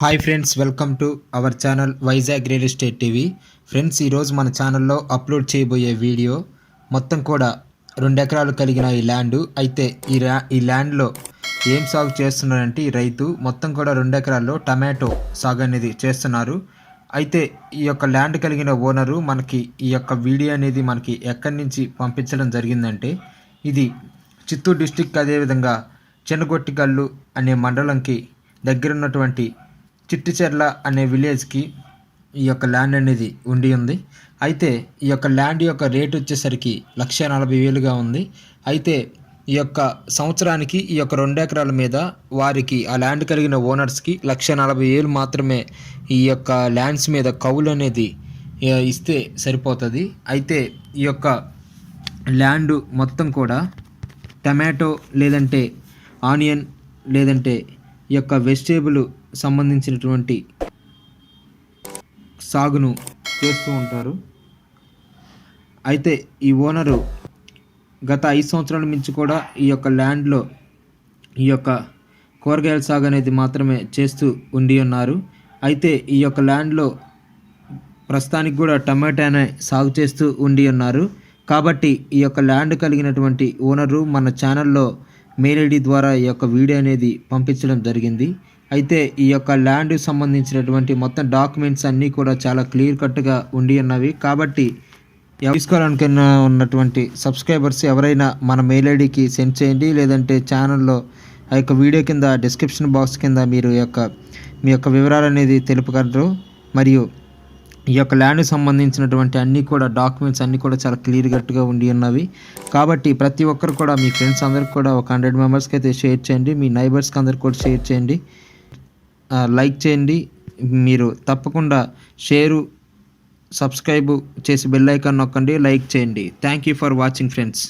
Hi friends welcome to our channel Vizag real estate TV friends ఈరోజు మన ఛానల్లో upload చేయబోయే వీడియో మొత్తం కూడా రెండు ఎకరాలు కలిగిన ఈ ల్యాండ్ అయితే ఈ ల్యా ఈ ల్యాండ్లో ఏం సాగు చేస్తున్నారంటే ఈ రైతు మొత్తం కూడా రెండు ఎకరాల్లో టమాటో సాగు అనేది చేస్తున్నారు. అయితే ఈ యొక్క ల్యాండ్ కలిగిన ఓనరు మనకి ఈ యొక్క వీడియో అనేది మనకి ఎక్కడి నుంచి పంపించడం జరిగిందంటే ఇది చిత్తూరు డిస్టిక్ అదేవిధంగా చెన్నగొట్టిగల్లు అనే మండలంకి దగ్గరున్నటువంటి చిట్టిచెర్ల అనే విలేజ్కి ఈ యొక్క ల్యాండ్ అనేది ఉండి ఉంది. అయితే ఈ యొక్క ల్యాండ్ యొక్క రేట్ వచ్చేసరికి లక్ష నలభై వేలుగా ఉంది. అయితే ఈ యొక్క సంవత్సరానికి ఈ యొక్క రెండు ఎకరాల మీద వారికి ఆ ల్యాండ్ కలిగిన ఓనర్స్కి లక్ష నలభై వేలు మాత్రమే ఈ యొక్క ల్యాండ్స్ మీద కౌలు అనేది ఇస్తే సరిపోతుంది. అయితే ఈ యొక్క ల్యాండ్ మొత్తం కూడా టమాటో లేదంటే ఆనియన్ లేదంటే ఈ యొక్క వెజిటేబుల్ సంబంధించినటువంటి సాగును చేస్తూ ఉంటారు. అయితే ఈ ఓనరు గత ఐదు సంవత్సరాల నుంచి కూడా ఈ యొక్క ల్యాండ్లో ఈ యొక్క కూరగాయల సాగు అనేది మాత్రమే చేస్తూ ఉండి ఉన్నారు. అయితే ఈ యొక్క ల్యాండ్లో ప్రస్తుతానికి కూడా టమాటానే సాగు చేస్తూ ఉండి ఉన్నారు. కాబట్టి ఈ యొక్క ల్యాండ్ కలిగినటువంటి ఓనరు మన ఛానల్లో మెయిల్ ఐడి ద్వారా ఈ యొక్క వీడియో అనేది పంపించడం జరిగింది. అయితే ఈ యొక్క ల్యాండ్ సంబంధించినటువంటి మొత్తం డాక్యుమెంట్స్ అన్నీ కూడా చాలా క్లియర్ కట్గా ఉండి ఉన్నవి. కాబట్టి తీసుకోవాలనుకున్న ఉన్నటువంటి సబ్స్క్రైబర్స్ ఎవరైనా మన మెయిల్ ఐడికి సెండ్ చేయండి. లేదంటే ఛానల్లో ఆ యొక్క వీడియో కింద డిస్క్రిప్షన్ బాక్స్ కింద మీరు యొక్క మీ యొక్క వివరాలు అనేది తెలుపగలరు. మరియు ఈ యొక్క ల్యాండ్కి సంబంధించినటువంటి అన్నీ కూడా డాక్యుమెంట్స్ అన్నీ కూడా చాలా క్లియర్ కట్గా ఉండి ఉన్నవి. కాబట్టి ప్రతి ఒక్కరు కూడా మీ ఫ్రెండ్స్ అందరికి కూడా ఒక హండ్రెడ్ మెంబర్స్కి అయితే షేర్ చేయండి. మీ నైబర్స్కి అందరికి కూడా షేర్ చేయండి. లైక్ చేయండి. మీరు తప్పకుండా షేరు సబ్స్క్రైబ్ చేసి బెల్ ఐకాన్ నొక్కండి. లైక్ చేయండి. Thank you for watching friends